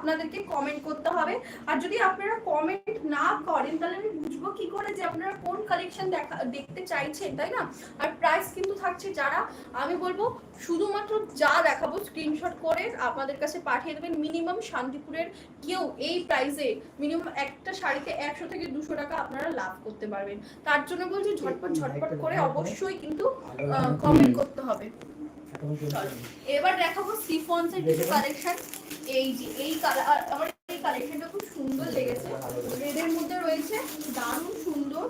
আপনাদেরকে কমেন্ট করতে হবে। আর যদি আপনারা কমেন্ট না করেন তাহলে আমি বুঝব কি করে যে আপনারা কোন কালেকশন দেখা দেখতে চাইছেন তাই না? আর প্রাইস কিন্তু থাকছে যারা আমি বলব শুধুমাত্র যা দেখাবো স্ক্রিনশট করে আপনাদের কাছে পাঠিয়ে দেবেন। মিনিমাম শান্তিপুরের কেউ এই প্রাইসে মিনিমাম একটা শাড়িতে একশো থেকে দুশো টাকা আপনারা লাভ করতে পারবেন। তার জন্য বলছি ঝটপট ঝটপট করে অবশ্যই কিন্তু কমেন্ট করতে হবে। এবার দেখাবো সিফন্স এর কিছু কালেকশন এই যে এই কালার আমার এই কালেকশনটা খুব সুন্দর লেগেছে। রেডের মধ্যে রয়েছে দারুণ সুন্দর।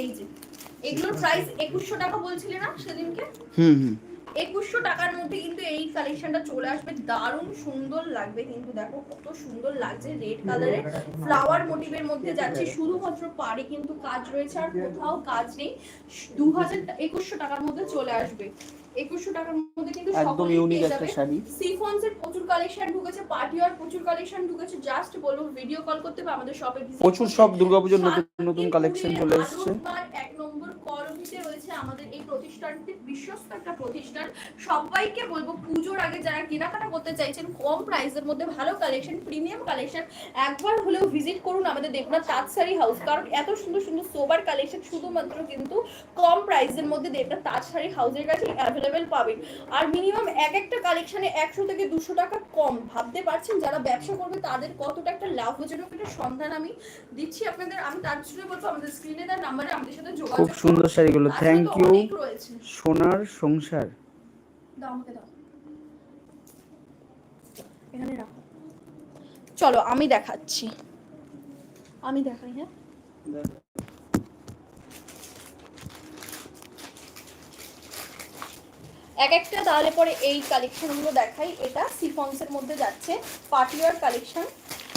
এই যে এগুলোর প্রাইস একুশশো টাকা বলছিলে না সেদিনকে? হুম হুম। একুশশো টাকার মধ্যে কিন্তু এই কালেকশনটা চলে আসবে। দারুণ সুন্দর লাগবে কিন্তু দেখো কত সুন্দর লাগছে রেড কালারের ফ্লাওয়ার মোটিভের মধ্যে যাচ্ছে শুধুমাত্র পাড়ে কিন্তু কাজ রয়েছে আর কোথাও কাজ নেই। দু হাজার একুশশো টাকার মধ্যে চলে আসবে। একুশশো টাকার মধ্যে কিন্তু একদম ইউনিক একটা শাড়ি। সিফন্স এর প্রচুর কালেকশন ঢুকেছে পার্টি ওয়ার প্রচুর কালেকশন ঢুকেছে জাস্ট বলুন ভিডিও কল করতে হবে আমাদের শপে প্রচুর সব দুর্গাপূজার নতুন নতুন কালেকশন চলে এসেছে। এক নম্বর করণীতে রয়েছে আমাদের এই প্রতিষ্ঠানটি বিশ্বস্ত একটা প্রতিষ্ঠান। সবাইকে বলব, পুজোর আগে যারা কেনাকাটা করতে চাইছেন, কম প্রাইসের মধ্যে ভালো কালেকশন প্রিমিয়াম কালেকশন একবার হলেও ভিজিট করুন আমাদের দেবনাথ তাঁত শাড়ি হাউস কারণ এত সুন্দর সুন্দর সোবার কালেকশন শুধুমাত্র কিন্তু কম প্রাইসের মধ্যে দেবনাথ তাঁত শাড়ি হাউসের কাছে অ্যাভেলেবেল পাবেন। আর মিনিমাম এক একটা কালেকশনে একশো থেকে দুশো টাকা কম। ভাবতে পারছেন যারা ব্যবসা করবে, তাদের কতটা একটা লাভজনক একটা সন্ধান আমি দিচ্ছি আপনাদের। আমি তার জন্য বলব, আমাদের স্ক্রিনে দেওয়ার নাম্বারে আমাদের সাথে যোগাযোগ সুন্দর শাড়িগুলো তাছাড়া থ্যাংক ইউ সোনার সংসার। চলো আমি দেখাচ্ছি। আমি দেখাই হ্যাঁ? এক একটা তাহলে পরে এই কালেকশনগুলো দেখাই। এটা সিফন্সের মধ্যে যাচ্ছে। পার্টিওয়ার কালেকশন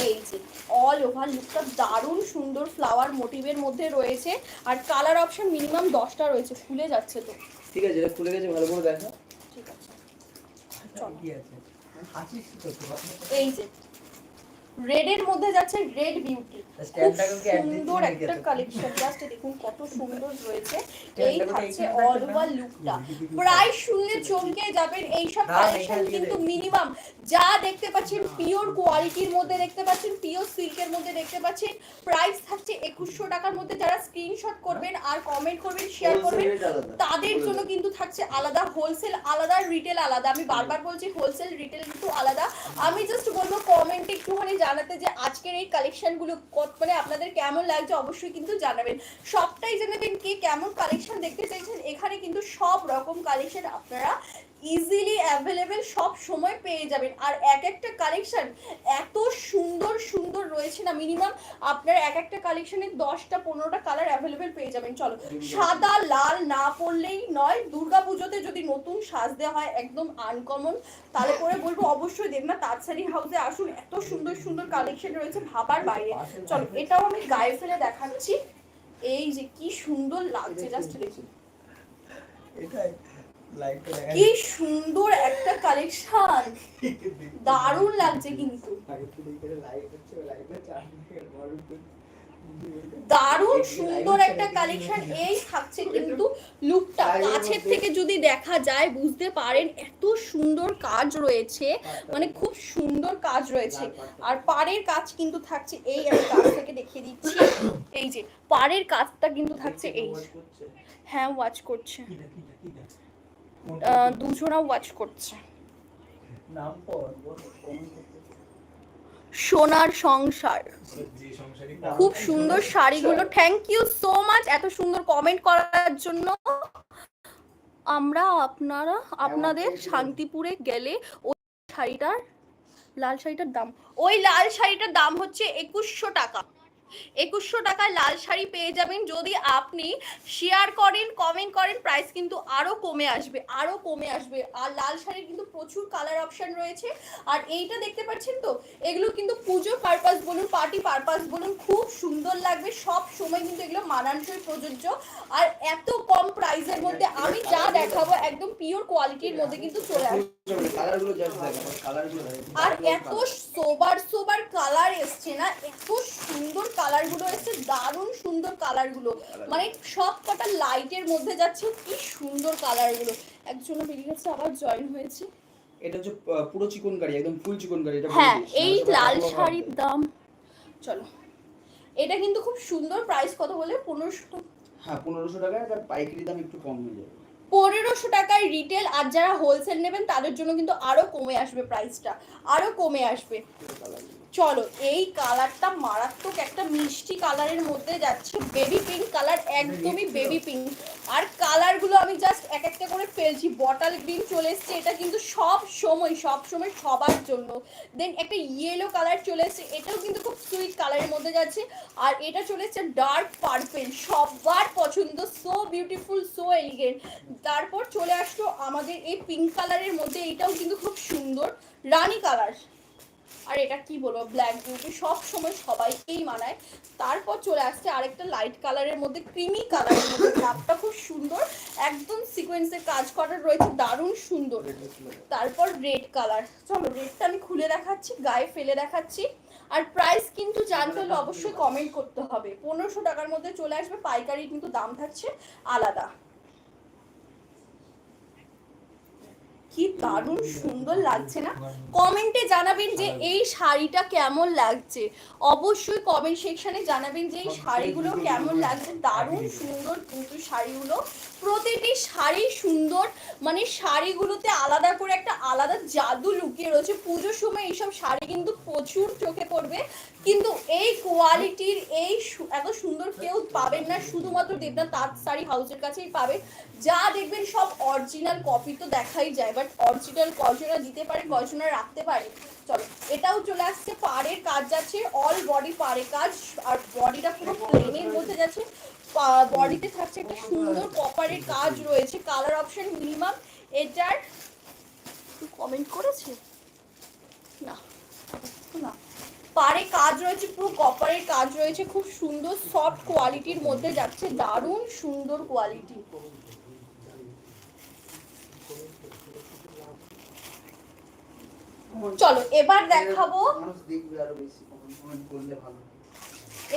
এই যে অল ওভার লুকটা দারুণ সুন্দর ফ্লাওয়ার মোটিভের মধ্যে রয়েছে। আর কালার অপশন মিনিমাম দশটা রয়েছে খুলে যাচ্ছে তো। ঠিক আছে এটা খুলে গেছে ভালো করে দেখো ঠিক আছে। এই যে রেড এর মধ্যে যাচ্ছে রেড বিউটি খুব সুন্দর একটা কালেকশন জাস্ট দেখুন কত সুন্দর রয়েছে। এই থাকছে অল ওভার লুকটা প্রায় শুনলে চমকে যাবেন এইসব না, কালেকশন কিন্তু মিনিমাম যা দেখতে পাচ্ছেন পিওর কোয়ালিটির মধ্যে দেখতে পাচ্ছেন পিওর সিল্কের মধ্যে দেখতে পাচ্ছেন। প্রাইস থাকছে একুশশো টাকার মধ্যে। যারা স্ক্রিনশট করবেন আর কমেন্ট করবেন শেয়ার করবেন তাদের জন্য কিন্তু থাকছে আলাদা হোলসেল আলাদা রিটেল আলাদা। আমি বারবার বলছি হোলসেল রিটেল কিন্তু আলাদা। আমি জাস্ট বলব কমেন্টে একটুখানি জানাতে যে আজকের এই কালেকশনগুলো মানে আপনাদের কেমন লাগছে অবশ্যই কিন্তু জানাবেন। সবটাই জানাবেন কে কেমন কালেকশন দেখতে চাইছেন। এখানে কিন্তু সব রকম কালেকশন আপনারা ইজিলি অ্যাভেলেবেল সব সময় পেয়ে যাবেন। আর এক একটা কালেকশন এত সুন্দর সুন্দর রয়েছে না মিনিমাম আপনার এক একটা কালেকশনে দশটা পনেরোটা কালার অ্যাভেলেবেল পেয়ে যাবেন। চলো সাদা লাল না পড়লেই নয় যদি নতুন সাজ দেওয়া হয় একদম আনকমন তাহলে পরে বলব অবশ্যই দেব না তাঁতশাড়ি হাউসে আসুন এত সুন্দর সুন্দর কালেকশন রয়েছে ভাবার বাইরে। চলো এটাও আমি গায়ে ফেলে দেখাচ্ছি। এই যে কি সুন্দর লাগছে জাস্ট দেখুন। এটাই কি সুন্দর একটা কালেকশন দারুণ লাগছে কিন্তু। দারুণ সুন্দর একটা কালেকশন এই থাকছে কিন্তু লুকটা কাছের থেকে যদি দেখা যায় বুঝতে পারেন এত সুন্দর কাজ রয়েছে। মানে খুব সুন্দর কাজ রয়েছে। আর পাড়ের কাজ কিন্তু থাকছে এই আমি কাছ থেকে দেখিয়ে দিচ্ছি। এই যে পাড়ের কাজটা কিন্তু থাকছে এই হ্যাঁ ওয়াচ করছে। দুজনা ওয়াচ করছে। নাম পর সোনার সংসার। খুব সুন্দর শাড়িগুলো। থ্যাংক ইউ সো মাচ এত সুন্দর কমেন্ট করার জন্য। আমরা আপনারা, আপনাদের শান্তিপুরে গেলে ওই শাড়িটার, লাল শাড়িটার দাম, ওই লাল শাড়িটার দাম হচ্ছে একুশশো টাকা। একুশশো টাকায় লাল শাড়ি পেয়ে যাবেন। যদি আপনি শেয়ার করেন কমেন্ট করেন প্রাইস কিন্তু আরও কমে আসবে, আরও কমে আসবে। আর লাল শাড়ির কিন্তু প্রচুর কালার অপশন রয়েছে। আর এইটা দেখতে পাচ্ছেন তো? এগুলো কিন্তু পুজো পারপাস বলুন পার্টি পারপাস বলুন, খুব সুন্দর লাগবে। সব সময় কিন্তু এগুলো মানানসই প্রযোজ্য। আর এত কম প্রাইসের মধ্যে আমি যা দেখাবো একদম পিওর কোয়ালিটির মধ্যে কিন্তু চলে আসবে। আর এত সোবার সোবার কালার এসছে না, এত সুন্দর কালারগুলো এসছে দারুণ সুন্দর কালারগুলো। মানে সব কটা লাইটের মধ্যে যাচ্ছে কি সুন্দর কালারগুলো। একজন বেরিয়ে গেছে আবার জয়েন হয়েছে। এটা হচ্ছে পুরো চিকনকারি একদম ফুল চিকনকারি এটা হ্যাঁ এই লাল শাড়ির দাম। চলো। এটা কিন্তু খুব সুন্দর প্রাইস কত বলে? পনেরোশো। হ্যাঁ পনেরোশো টাকা আর পাইকারি দাম একটু কম হয়ে যাবে। পনেরোশো টাকায় রিটেল আর যারা হোলসেল নেবেন তাদের জন্য কিন্তু আরও কমে আসবে প্রাইসটা আরও কমে আসবে। চলো এই কালারটা মারাত্মক একটা মিষ্টি কালারের মধ্যে যাচ্ছে। বেবি পিঙ্ক কালার একদমই বেবি পিঙ্ক আর কালারগুলো আমি জাস্ট এক একটা করে ফেলছি। বটল গ্রিন চলে এসছে। এটা কিন্তু সব সময় সব সময় সবার জন্য। দেন একটা ইয়েলো কালার চলে এসছে। এটাও কিন্তু খুব সুইট কালারের মধ্যে যাচ্ছে। আর এটা চলে এসছে ডার্ক পার্পেল সবার পছন্দ সো বিউটিফুল সো এলিগেন্ট তারপর চলে আসলো আমাদের এই পিঙ্ক কালারের মধ্যে, এটাও কিন্তু খুব সুন্দর, রানী কালার আর এটা কি বলব ব্ল্যাক বিউটি সব সময় সবাইকেই মানায়। তারপর চলে আসছে আরেকটা লাইট কালারের মধ্যে ক্রিমি কালারের মধ্যে। খুব সুন্দর, একদম সিকোয়েন্সের কাজ করা রয়েছে, দারুণ সুন্দর। তারপর রেড কালার চলো রেডটা আমি খুলে দেখাচ্ছি, গায়ে ফেলে দেখাচ্ছি। আর প্রাইস কিন্তু জানতে হলে অবশ্যই কমেন্ট করতে হবে। পনেরোশো টাকার মধ্যে চলে আসবে পাইকারি কিন্তু দাম থাকছে আলাদা। কি দারুণ সুন্দর লাগছে না? কমেন্টে জানাবেন যে এই শাড়িটা কেমন লাগছে। অবশ্যই কমেন্ট সেকশনে জানাবেন যে এই শাড়িগুলো কেমন লাগছে। দারুণ সুন্দর কিন্তু শাড়িগুলো। প্রতিটি শাড়ি সুন্দর। মানে শাড়িগুলোতে আলাদা করে একটা আলাদা জাদু লুকিয়ে রয়েছে। পুজোর সময় এইসব শাড়ি কিন্তু প্রচুর চোখে পড়বে। কিন্তু এই কোয়ালিটির এই এত সুন্দর কেউ পাবেন না, শুধুমাত্র দেবনাথ তাঁত শাড়ি হাউসের কাছেই পাবেন। যা দেখবেন সব অরিজিনাল কপি তো দেখাই যায় বাট অরিজিনাল কজনা দিতে পারে কজনা রাখতে পারে। চলো, এটাও চলে আসছে, পাড়ের কাজ যাচ্ছে অল বডি পাড়ে কাজ, আর বডিটা পুরো প্লেনের মধ্যে যাচ্ছে। বডিতে থাকছে একটা সুন্দর কপারের কাজ রয়েছে কালার অপশন মিনিমাম এটার কমেন্ট করেছে? না না। পাড়ে কাজ রয়েছে, পুরো কপারের কাজ রয়েছে। খুব সুন্দর সফট কোয়ালিটির মধ্যে যাচ্ছে, দারুণ সুন্দর কোয়ালিটি চলো, এবার দেখাবো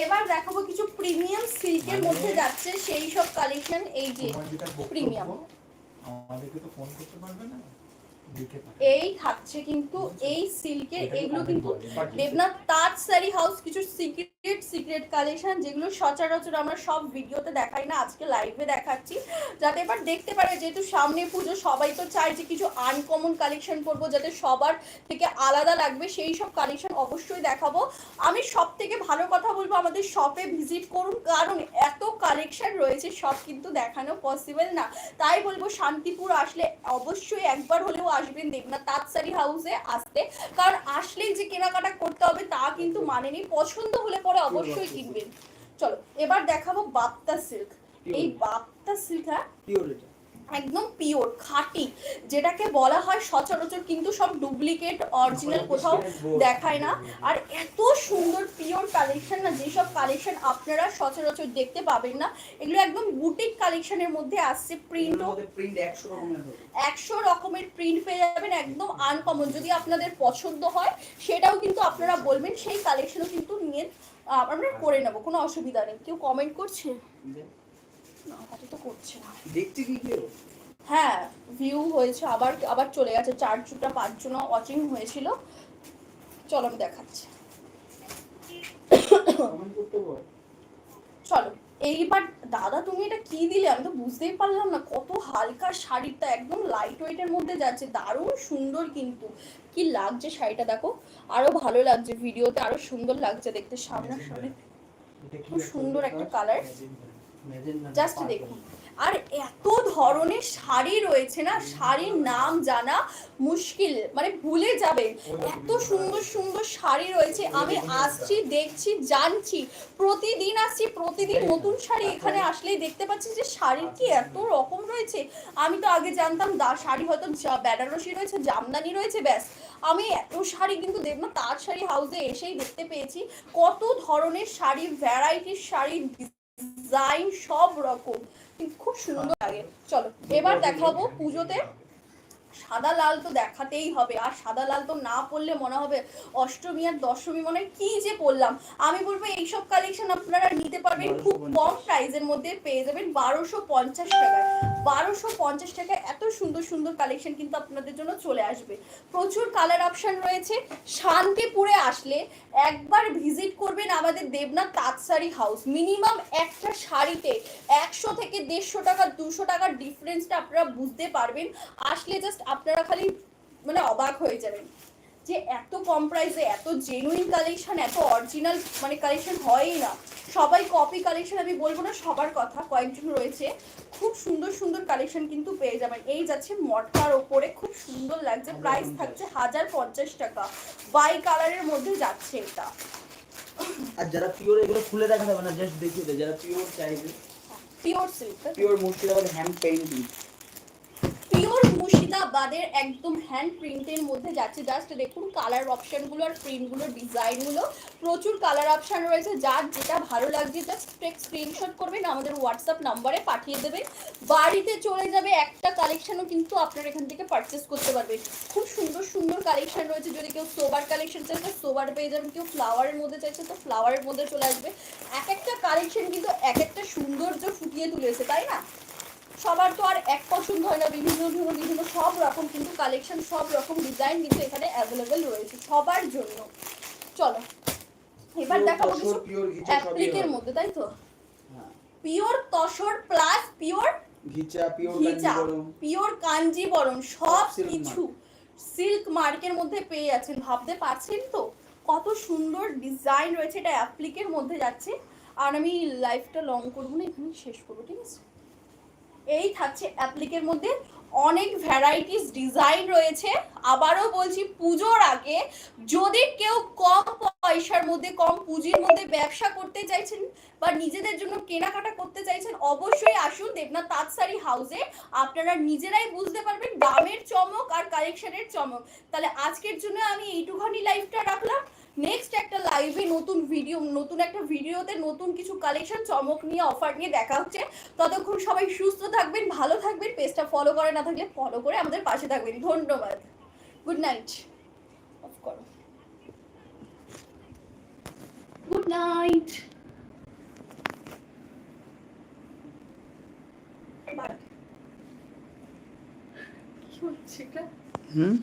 এবার দেখাবো কিছু প্রিমিয়াম সিল্কের মধ্যে যাচ্ছে, সেই সব কালেকশন এই যে প্রিমিয়াম আমাদেরকে তো ফোন করতে পারবে না। এই থাকছে কিন্তু এই সিল্কের এগুলো কিন্তু দেবনাথ তাজ শাড়ি হাউস কিছু সিক্রেট সিক্রেট কালেকশন যেগুলো সচরাচর আমরা সব ভিডিওতে দেখাই না আজকে লাইভে দেখাচ্ছি। যাতে এবার দেখতে পারে যেহেতু সামনে পুজো সবাই তো চায় যে কিছু আনকমন কালেকশন করব যাতে সবার থেকে আলাদা লাগবে সেই সব কালেকশন অবশ্যই দেখাবো। আমি সব থেকে ভালো কথা বলব আমাদের শপে ভিজিট করুন কারণ কালেকশন রয়েছে সব কিন্তু দেখানো পসিবল না। তাই বলব শান্তিপুর আসলে অবশ্যই একবার হলেও আসবেন দেবনাথ তাঁতসারি হাউসে আসতে। কারণ আসলেই যে কেনাকাটা করতে হবে তা কিন্তু মানে নেই পছন্দ হলে পরে অবশ্যই কিনবেন। চলো এবার দেখাবো বাপ্তা সিল্ক এই বাপ্তা সিল্ক হ্যাঁ? পিওর এটা। একদম পিওর খাঁটি যেটাকে বলা হয় সচরাচর কিন্তু সব ডুপ্লিকেট অরিজিনাল কোথাও দেখায় না। আর এত সুন্দর পিওর কালেকশন না যেসব কালেকশন আপনারা সচরাচর দেখতে পাবেন না এগুলো একদম বুটিক কালেকশনের মধ্যে আসছে। প্রিন্টও প্রিন্ট একশো রকমের প্রিন্ট পেয়ে যাবেন একদম আনকমন যদি আপনাদের পছন্দ হয় সেটাও কিন্তু আপনারা বলবেন সেই কালেকশনও কিন্তু নিয়ে আমরা করে নেব কোনো অসুবিধা নেই। কেউ কমেন্ট করছে? না আপাতত করছে না। দেখতে কি কেউ? হ্যাঁ ভিউ হয়েছে আবার আবার চলে গেছে চারজনটা পাঁচজন ওয়াচিং হয়েছিল। চলো আমি দেখাচ্ছি। চলো এইবার দাদা তুমি এটা কি দিলে? আমি তো বুঝতেই পারলাম না কত হালকা শাড়িটা একদম লাইট ওয়েটের মধ্যে যাচ্ছে দারুণ সুন্দর কিন্তু। কি লাগছে শাড়িটা দেখো আরও ভালো লাগছে ভিডিওতে আরও সুন্দর লাগছে দেখতে সামনে সামনে খুব সুন্দর একটা কালার জাস্ট দেখুন। আর এত ধরনের শাড়ি রয়েছে না শাড়ির নাম জানা মুশকিল মানে ভুলে যাবে। এত সুন্দর সুন্দর শাড়ি রয়েছে আমি আসছি দেখছি জানছি প্রতিদিন আসছি প্রতিদিন নতুন শাড়ি এখানে আসলেই দেখতে পাচ্ছি যে শাড়ির কি এত রকম রয়েছে। আমি তো আগে জানতাম দা শাড়ি হয়তো বেনারসি রয়েছে জামদানি রয়েছে ব্যাস। আমি এত শাড়ি কিন্তু না তার শাড়ি হাউসে এসেই দেখতে পেয়েছি। কত ধরনের শাড়ি ভ্যারাইটির শাড়ি ডিজাইন সব রকম। খুব সুন্দর লাগে। চলো এবার দেখাবো পুজোতে সাদা লাল তো দেখাতেই হবে। আর সাদা লাল তো না পরলে মনে হবে অষ্টমী আর দশমী মনে হয় কি যে পরলাম আমি বলব এইসব কালেকশন আপনারা নিতে পারবেন খুব কম প্রাইসের মধ্যে পেয়ে যাবেন বারোশো পঞ্চাশ টাকায়। বারোশো পঞ্চাশ টাকায় এত সুন্দর সুন্দর কালেকশন কিন্তু আপনাদের জন্য চলে আসবে। প্রচুর কালার অপশন রয়েছে। শান্তিপুরে আসলে একবার ভিজিট করবেন আমাদের দেবনাথ তাঁতশাড়ি হাউস মিনিমাম একটা শাড়িতে একশো থেকে দেড়শো টাকা দুশো টাকার ডিফারেন্সটা আপনারা বুঝতে পারবেন। আসলে জাস্ট আপনারা খালি মানে অবাক হয়ে যাবেন যে এত কম প্রাইসে এত জেনুইন কালেকশন এত অরিজিনাল মানে কালেকশন হয়ই না। সবাই কপি কালেকশন আমি বলব না সবার কথা। কয়েকজন রয়েছে। খুব সুন্দর সুন্দর কালেকশন কিন্তু পেয়ে যাবেন। এই যাচ্ছে মটকার ওপরে। খুব সুন্দর লাগছে। প্রাইস থাকছে হাজার পঞ্চাশ টাকা। বাই কালারের মধ্যে যাচ্ছে এটা। আর যারা পিওর এগুলো খুলে দেখা যাবে না জাস্ট দেখিয়ে দেয়। যারা পিওর চাইবে। Pure silk pure Murshidabad hand painting মুর্শিদাবাদের একদম হ্যান্ড প্রিন্টের মধ্যে যাচ্ছে। জাস্ট দেখুন কালার অপশনগুলো আর প্রিন্টগুলো ডিজাইনগুলো প্রচুর কালার অপশন রয়েছে। যার যেটা ভালো লাগছে জাস্ট স্ক্রিনশট করবেন, আমাদের হোয়াটসঅ্যাপ নাম্বারে পাঠিয়ে দেবেন। বাড়িতে চলে যাবে একটা কালেকশনও কিন্তু আপনারা এখান থেকে পারচেস করতে পারবেন। খুব সুন্দর সুন্দর কালেকশন রয়েছে। যদি কেউ সোবার কালেকশন চাইছে সোবার পেয়ে যাবেন। কেউ ফ্লাওয়ারের মধ্যে চাইছে, তো ফ্লাওয়ারের মধ্যে চলে আসবে। এক একটা কালেকশন কিন্তু এক একটা সৌন্দর্য ফুটিয়ে তুলেছে, তাই না? সবার তো আর এক পছন্দ হয় না বিভিন্ন বিভিন্ন বিভিন্ন সব রকম কিন্তু কালেকশন সব রকম ডিজাইন কিন্তু এখানে অ্যাভেলেবেল রয়েছে সবার জন্য। চলো এবার দেখাবো কিছু অ্যাপ্লিকের মধ্যে তাই তো? হ্যাঁ। Pure tussar plus pure ghicha pure pure Kanjeevaram. সব সব কিছু সিল্ক মার্কের মধ্যে পেয়ে যাচ্ছেন ভাবতে পারছেন তো? কত সুন্দর ডিজাইন রয়েছে এটা অ্যাপ্লিকের মধ্যে যাচ্ছে। আর আমি লাইফটা লং করব না এখানে শেষ করব ঠিক আছে? এই থাকছে অ্যাপ্লিকের মধ্যে। অনেক ভ্যারাইটিস ডিজাইন রয়েছে। আবারও বলছি, পুজোর আগে যদি কেউ কম পয়সার মধ্যে, কম পুঁজির মধ্যে ব্যবসা করতে চাইছেন বা নিজেদের জন্য কেনাকাটা করতে চাইছেন, অবশ্যই আসুন দেবনাথ তাঁতশাড়ি হাউসে আপনারা নিজেরাই বুঝতে পারবেন দামের চমক আর কালেকশনের চমক। তাহলে আজকের জন্য আমি এইটুখানি লাইফটা রাখলাম। নেক্সট একটা লাইভে নতুন ভিডিও নতুন একটা ভিডিওতে নতুন কিছু কালেকশন চমক নিয়ে অফার নিয়ে দেখা হচ্ছে। ততক্ষণ সবাই সুস্থ থাকবেন ভালো থাকবেন পেজটা ফলো করে না থাকলে ফলো করে আমাদের পাশে থাকবেন। ধন্যবাদ। গুড নাইট অফ করো। গুড নাইট কি হচ্ছে? হুম?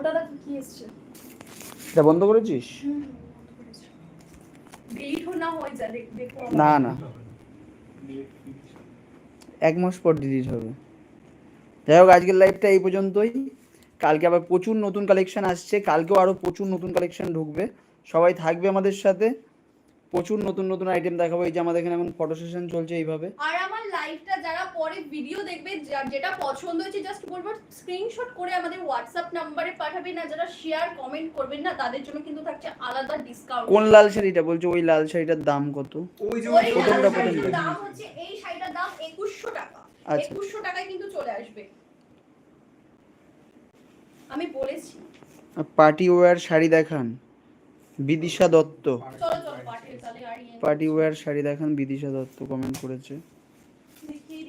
ওটা দেখো কি এসছে? এটা বন্ধ করেছিস? না না এক মাস পর ডিলিট হবে। যাই হোক আজকের লাইভটা এই পর্যন্তই। কালকে আবার প্রচুর নতুন কালেকশন আসছে। কালকেও আরও প্রচুর নতুন কালেকশন ঢুকবে। সবাই থাকবে আমাদের সাথে। প্রচুর নতুন নতুন আইটেম দেখাবো। এই যে আমাদের এখানে এখন ফটো সেশন চলছে এইভাবে। আর আমার লাইভটা যারা পরে ভিডিও দেখবে যেটা পছন্দ হয়েছে জাস্ট বলব স্ক্রিনশট করে আমাদের হোয়াটসঅ্যাপ নাম্বারে পাঠাবেন না যারা শেয়ার কমেন্ট করবেন না তাদের জন্য কিন্তু থাকছে আলাদা ডিসকাউন্ট কোন লাল শাড়িটা বলছো? ওই লাল শাড়িটার দাম কত? ওই যে ওই প্রথমটা। দাম হচ্ছে এই শাড়িটার দাম একুশশো টাকা। আচ্ছা। একুশশো টাকায় কিন্তু চলে আসবে। আমি বলেছি। পার্টি ওয়্যার শাড়ি দেখান। বিদিশা দত্ত। পার্টি ওয়্যার শাড়ি দেখান বিদিশা দত্ত কমেন্ট করেছে। দিই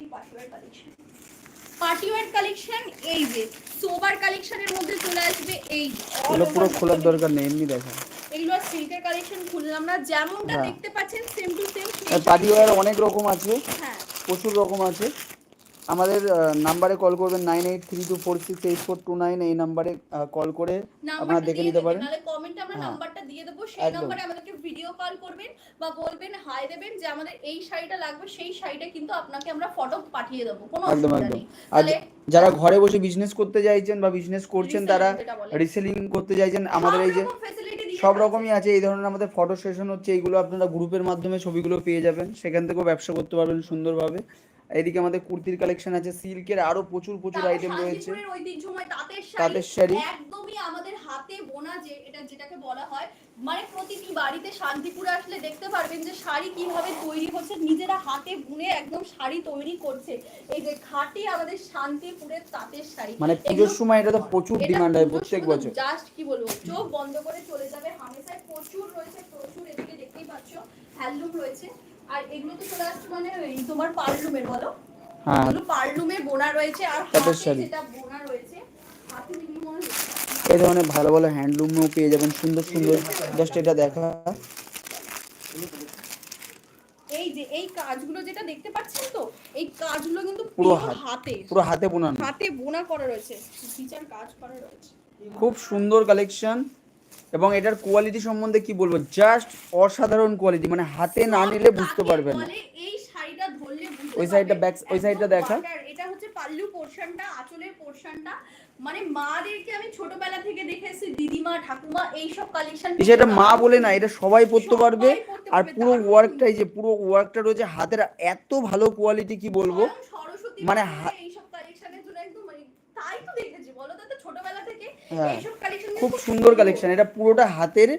পার্টিওয়ার কালেকশন এই যে সোবার কালেকশনের মধ্যে চলে আসবে এই এগুলো পুরো খোলার দরকার নেই এমনি দেখা এগুলো সিল্কের কালেকশন খুললাম না যেমনটা হ্যাঁ। দেখতে পাচ্ছেন same to same party wear অনেক রকম আছে হ্যাঁ। প্রচুর রকম আছে। আমাদের নাম্বারে কল করবেন nine eight three two four six eight four two nine এই নাম্বারে কল করে আপনারা দেখে নিতে পারেন। নাহলে কমেন্টে আমরা হ্যাঁ। নাম্বারটা দিয়ে দেবো সেই নাম্বারে আমাদেরকে ভিডিও কল করবেন বা বলবেন হাই দেবেন যে আমাদের এই শাড়িটা লাগবে সেই শাড়িটা কিন্তু আপনাকে আমরা ফটো পাঠিয়ে দেবো কোনো একদম একদম। আর যারা ঘরে বসে বিজনেস করতে চাইছেন বা বিজনেস করছেন তারা রিসেলিং করতে চাইছেন আমাদের এই যে সব দিয়ে। রকমই আছে। এই ধরনের আমাদের ফটো সেশন হচ্ছে এইগুলো আপনারা গ্রুপের মাধ্যমে ছবিগুলো পেয়ে যাবেন সেখান থেকেও ব্যবসা করতে পারবেন সুন্দরভাবে। এদিকে আমাদের কুর্তির কালেকশন আছে সিল্কের আরও প্রচুর প্রচুর আইটেম রয়েছে। তাঁতের শাড়ি। একদমই আমাদের হাতে বোনা যে এটা যেটাকে বলা হয়। মানে প্রতিটি বাড়িতে শান্তিপুরে আসলে দেখতে পারবেন যে শাড়ি কীভাবে তৈরি হচ্ছে নিজেরা হাতে বুনে একদম শাড়ি তৈরি করছে। এই যে খাঁটি আমাদের শান্তিপুরের তাঁতের শাড়ি। মানে পুজোর সময় এটা তো প্রচুর ডিমান্ড হয় প্রত্যেক বছর। জাস্ট কি বলব চোখ বন্ধ করে চলে যাবে। হামেশায় প্রচুর রয়েছে প্রচুর এদিকে দেখতেই পাচ্ছ হ্যান্ডলুম রয়েছে। আর এগুলো তো চলে আসছে মানে এই তোমার পার্লুমের বলো? হ্যাঁ। এগুলো বোনা রয়েছে আর হাতে যেটা বোনা রয়েছে হাতে মনে এই ধরনের ভালো ভালো হ্যান্ডলুমও পেয়ে যাবেন সুন্দর সুন্দর। জাস্ট এটা দেখা। এই যে এই কাজগুলো যেটা দেখতে পাচ্ছেন তো এই কাজগুলো কিন্তু পুরো হাতে পুরো হাতে বোনানো। হাতে বোনা করা রয়েছে ফিচার কাজ করা রয়েছে। খুব সুন্দর কালেকশন এবং এটার কোয়ালিটি সম্বন্ধে কি বলব? জাস্ট অসাধারণ কোয়ালিটি মানে হাতে না নিলে বুঝতে পারবেন না। এই শাড়িটা ধরলে ওই সাইডটা back- ওই সাইডটা দেখা। এটা হচ্ছে পাল্লু পোর্শনটা আঁচলের পোর্শনটা মানে মাদেরকে আমি ছোটবেলা থেকে দেখে এসেছি দিদিমা ঠাকুমা এইসব কালেকশন এই এটা মা বলে না এটা সবাই সবাই পারবে। আর পুরো দারুণ ওয়ার্কটা এই যে পুরো ওয়ার্কটা রয়েছে হাতের এত ভালো কোয়ালিটি কি বলব? মানে মানে হা- এইসব কালেকশনের জন্য একদম মানে তাই তো দেখেছি বলো তো ছোটবেলা থেকে হ্যাঁ। খুব সুন্দর কালেকশন এটা পুরোটা হাতের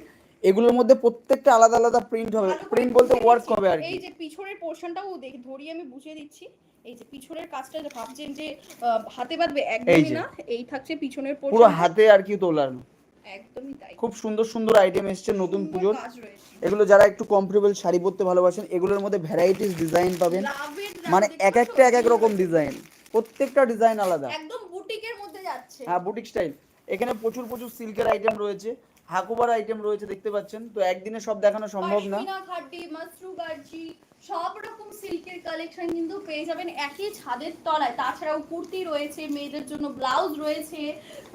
এগুলোর মধ্যে প্রত্যেকটা আলাদা আলাদা প্রিন্ট হবে। প্রিন্ট বলতে ওয়ার্ক হবে আর এই যে পিছনের পোর্শনটাও দেখ ধরিয়ে আমি বুঝিয়ে দিচ্ছি। এই যে পিছনের কাজটা যে ভাবছেন যে হাতে বাঁধবে একদমই না এই থাকছে পিছনের পোরশন পুরো হাতে আর কি তোলানো একদমই তাই। খুব সুন্দর সুন্দর আইটেম এসছে নতুন পুজোর। এগুলো যারা একটু কমফোর্টেবল শাড়ি পরতে ভালোবাসেন এগুলোর মধ্যে ভ্যারাইটিস ডিজাইন পাবেন। মানে এক একটা এক এক রকম ডিজাইন প্রত্যেকটা ডিজাইন আলাদা। একদম বুটিকের মধ্যে যাচ্ছে। হ্যাঁ বুটিক স্টাইল এখানে প্রচুর প্রচুর সিল্কের আইটেম রয়েছে। হাকুবার আইটেম রয়েছে দেখতে পাচ্ছেন। তো একদিনে সব দেখানো সম্ভব না। সব রকম সিল্কের কালেকশন কিন্তু পেয়ে যাবেন একই ছাদের তলায়। তাছাড়াও কুর্তি রয়েছে মেয়েদের জন্য ব্লাউজ রয়েছে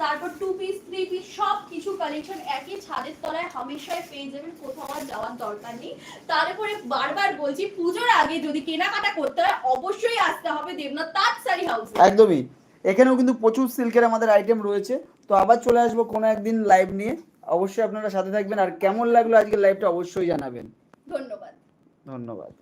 তারপর টু পিস থ্রি পিস সব কিছু কালেকশন একই ছাদের তলায় হামেশাই পেয়ে যাবেন। কোথাও আর যাওয়ার দরকার নেই। তারপরে বারবার বলছি পুজোর আগে যদি কেনাকাটা করতে হয় অবশ্যই আসতে হবে দেবনাথ তাঁত শাড়ি হাউস একদমই। এখানেও কিন্তু প্রচুর সিল্কের আমাদের আইটেম রয়েছে। তো আবার চলে আসব কোনো একদিন লাইভ নিয়ে। অবশ্যই আপনারা সাথে থাকবেন। আর কেমন লাগল আজকের লাইভটা অবশ্যই জানাবেন। ধন্যবাদ। ধন্যবাদ।